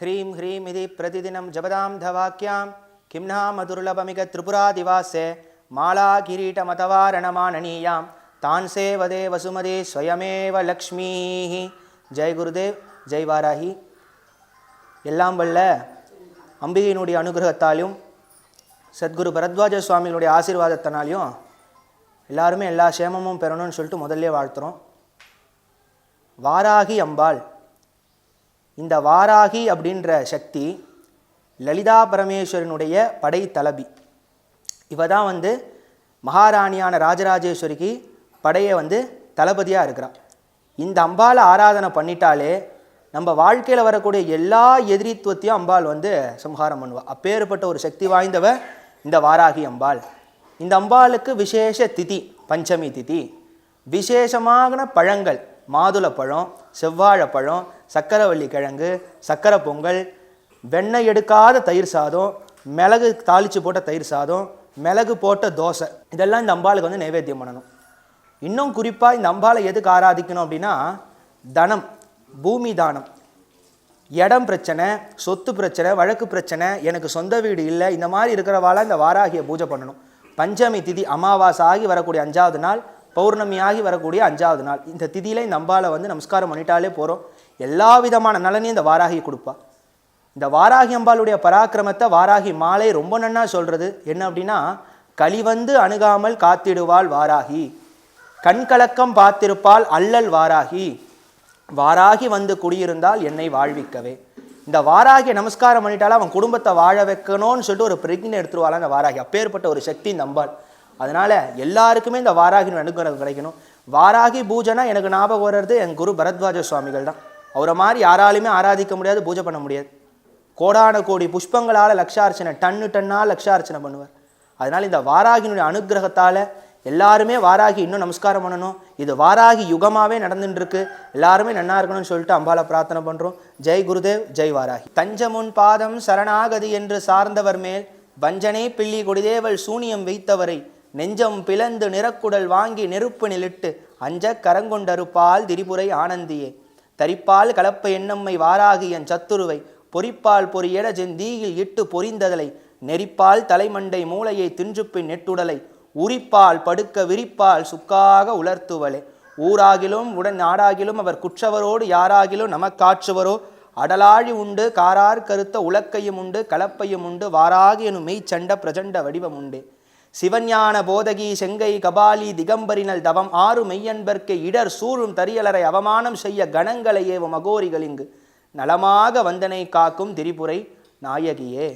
ஹ்ரீம் ஹ்ரீம் இது பிரதிதினம் ஜபதாம் தவாக்கியாம் கிம்னா மதுர்லபமிக திரிபுராதிவாசே மாலா கிரீடமதவாரணமானனீயாம் தான் சேவதே வசுமதே ஸ்வயமேவ லக்ஷ்மி ஜெய் குருதேவ் ஜெய் வாராகி எல்லாம் வல்ல அம்பிகையினுடைய அனுகிரகத்தாலும் சத்குரு பரத்வாஜ சுவாமியினுடைய ஆசீர்வாதத்தினாலையும் எல்லாருமே எல்லா சேமமும் பெறணும்னு சொல்லிட்டு முதல்லே வாழ்த்துறோம். வாராகி அம்பாள். இந்த வாராகி அப்படின்ற சக்தி லலிதா பரமேஸ்வரனுடைய படை தலபி இவ தான் வந்து மகாராணியான ராஜராஜேஸ்வரிக்கு படையை வந்து தளபதியாக இருக்கிறான். இந்த அம்பாளை ஆராதனை பண்ணிட்டாலே நம்ம வாழ்க்கையில் வரக்கூடிய எல்லா எதிரித்துவத்தையும் அம்பாள் வந்து சம்ஹாரம் பண்ணுவாள் அப்பேற்பட்ட ஒரு சக்தி வாய்ந்தவ இந்த வாராகி அம்பாள். இந்த அம்பாளுக்கு விசேஷ திதி பஞ்சமி திதி. விசேஷமான பழங்கள். மாதுளப்பழம் செவ்வாழைப்பழம் சக்கரவள்ளி கிழங்கு சக்கரை பொங்கல் வெண்ணெய் எடுக்காத தயிர் சாதம் மிளகு தாளித்து போட்ட தயிர் சாதம் மிளகு போட்ட தோசை. இதெல்லாம் இந்த அம்பாளுக்கு வந்து நைவேத்தியம் பண்ணணும். இன்னும் குறிப்பாக இந்த அம்பாளை எதுக்கு ஆராதிக்கணும் அப்படின்னா தனம் பூமி தானம். இடம் பிரச்சனை சொத்து பிரச்சனை வழக்கு பிரச்சனை எனக்கு சொந்த வீடு இல்லை இந்த மாதிரி இருக்கிறவாள இந்த வாராகியை பூஜை பண்ணணும். பஞ்சமி திதி அமாவாசை ஆகி வரக்கூடிய அஞ்சாவது நாள் பௌர்ணமி ஆகி வரக்கூடிய அஞ்சாவது நாள். இந்த திதியில இந்த அம்பாவை வந்து நமஸ்காரம் பண்ணிட்டாலே போகிறோம் எல்லா விதமான நலனையும் இந்த வாராகி கொடுப்பா. இந்த வாராகி அம்பாளுடைய பராக்கிரமத்தை வாராகி மாலை ரொம்ப நன்னா சொல்றது என்ன அப்படின்னா களிவந்து அணுகாமல் காத்திடுவாள் வாராகி. கண்கலக்கம் பார்த்திருப்பால் அல்லல் வாராகி. வாராகி வந்து குடியிருந்தால் என்னை வாழ்விக்கவே. இந்த வாராகியை நமஸ்காரம் பண்ணிட்டாலும் அவன் குடும்பத்தை வாழ வைக்கணும்னு சொல்லிட்டு ஒரு பிரஜனை எடுத்துருவாள் அந்த வாராகி. அப்பேற்பட்ட ஒரு சக்தி இந்த அம்பாள். அதனால் எல்லாருக்குமே இந்த வாராகி அனுகிரகம் கிடைக்கணும். வாராகி பூஜைனா எனக்கு ஞாபகம் வர்றது என் குரு பரத்வாஜ சுவாமிகள் தான். அவரை மாதிரி யாராலையுமே ஆராதிக்க முடியாது பூஜை பண்ண முடியாது. கோடான கோடி புஷ்பங்களால் லக்ஷார்ச்சனை டன்னு டன்னால் லக்ஷார்ச்சனை பண்ணுவார். அதனால் இந்த வாராகினுடைய அனுகிரகத்தால் எல்லாருமே வாராகி இன்னும் நமஸ்காரம் பண்ணணும். இது வாராகி யுகமாகவே நடந்துட்டுருக்கு. எல்லாருமே நல்லா இருக்கணும்னு சொல்லிட்டு அம்பால பிரார்த்தனை பண்ணுறோம் ஜெய் குருதேவ் ஜெய் வாராகி. தஞ்சமுன் பாதம் சரணாகதி என்று சார்ந்தவர் மேல் வஞ்சனை பிள்ளி கொடிதேவல் சூனியம் வைத்தவரை நெஞ்சம் பிளந்து நிறக்குடல் வாங்கி நெருப்பு நிலிட்டு அஞ்ச கரங்கொண்டருப்பால் திரிபுரை ஆனந்தியே. தரிப்பால் கலப்ப எண்ணம்மை வாராகி என் சத்துருவை பொறிப்பால் பொறியட செந்தீயில் இட்டு பொறிந்ததலை நெறிப்பால் தலைமண்டை மூளையை தின்றுப்பின் நெட்டுடலை உரிப்பால் படுக்க விரிப்பால் சுக்காக உலர்த்துவலே. ஊராகிலும் உடன் நாடாகிலும் அவர் குற்றவரோடு யாராகிலும் நமக்காற்றுவரோ அடலாழி உண்டு காரார் கருத்த உலக்கையும் உண்டு கலப்பையும் உண்டு வாராகி எனும் மெய்ச்சண்ட பிரச்சண்ட வடிவம் உண்டு. சிவஞான போதகி செங்கை கபாலி திகம்பரினல் தவம் ஆறு மெய்யன்பர்க்கு இடர் சூழும் தரியலரை அவமானம் செய்ய கணங்களை ஏவும் அகோரிகள் இங்கு. நலமாக வந்தனை காக்கும் திரிபுரை நாயகியே.